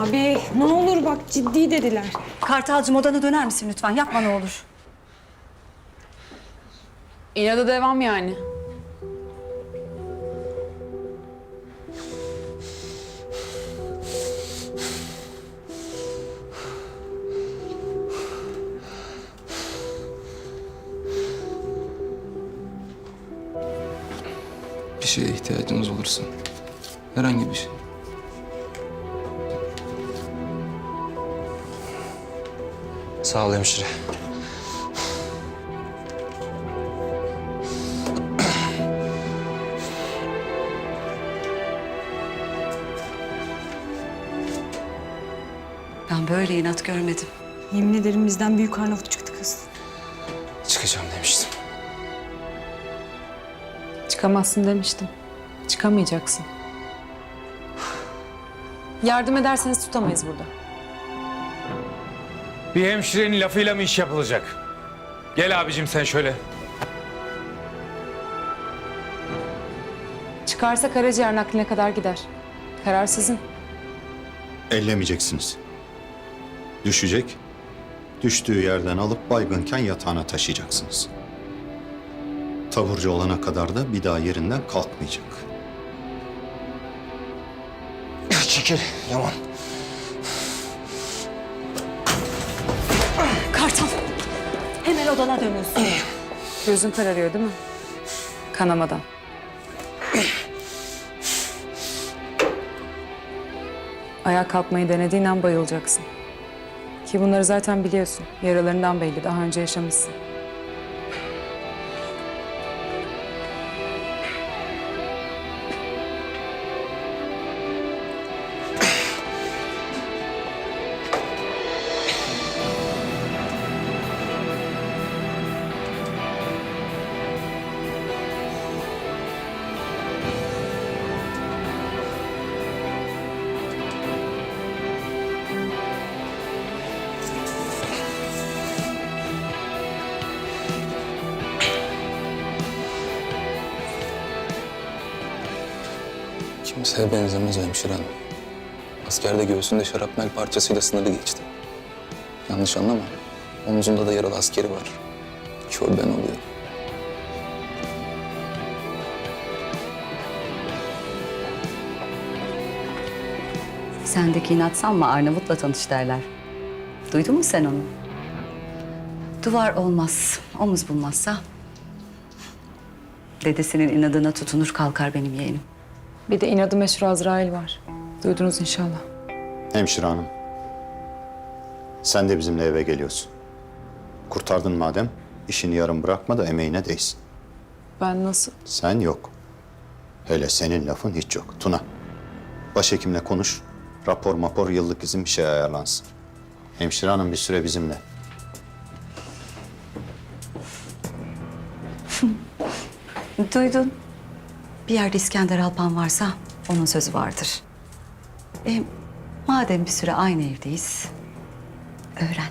Abi ne olur bak ciddi dediler. Kartalcığım odana döner misin lütfen? Yapma ne olur. İnada devam yani. Bir şeye ihtiyacınız olursa. Herhangi bir şey. Sağ ol hemşire. Ben böyle inat görmedim. Yemin ederim bizden büyük Arnavut çıktı kız. Çıkacağım demiştim. Çıkamazsın demiştim. Çıkamayacaksın. Yardım ederseniz tutamayız burada. Bir hemşirenin lafıyla mı iş yapılacak? Gel abicim sen şöyle. Çıkarsa karaciğer nakline kadar gider. Karar sizin. Ellemeyeceksiniz. Düşecek. Düştüğü yerden alıp baygınken yatağına taşıyacaksınız. Taburcu olana kadar da bir daha yerinden kalkmayacak. Çekil Yaman. Odana dönüyorsun. Gözün kararıyor değil mi? Kanamadan. Ayağa kalkmayı denediğin an bayılacaksın. Ki bunları zaten biliyorsun. Yaralarından belli. Daha önce yaşamışsın. Kimseye benzemez o hemşire hanım. Askerde göğsünde şarapnel parçasıyla sınırı geçti. Yanlış anlama. Omuzunda da yaralı askeri var. Kör ben oluyorum. Sendeki inat sanma Arnavut'la tanış derler. Duydun mu sen onu? Duvar olmaz, omuz bulmazsa... Dedesinin inadına tutunur kalkar benim yeğenim. Bir de inadı meşhur Azrail var. Duydunuz inşallah. Hemşire hanım. Sen de bizimle eve geliyorsun. Kurtardın madem, işini yarım bırakma da emeğine değsin. Ben nasıl? Sen yok. Hele senin lafın hiç yok. Tuna, başhekimle konuş. Rapor mapor yıllık izin bir şey ayarlansın. Hemşire hanım bir süre bizimle. Duydun. Bir yerde İskender Alpan varsa onun sözü vardır. E, madem bir süre aynı evdeyiz, öğren.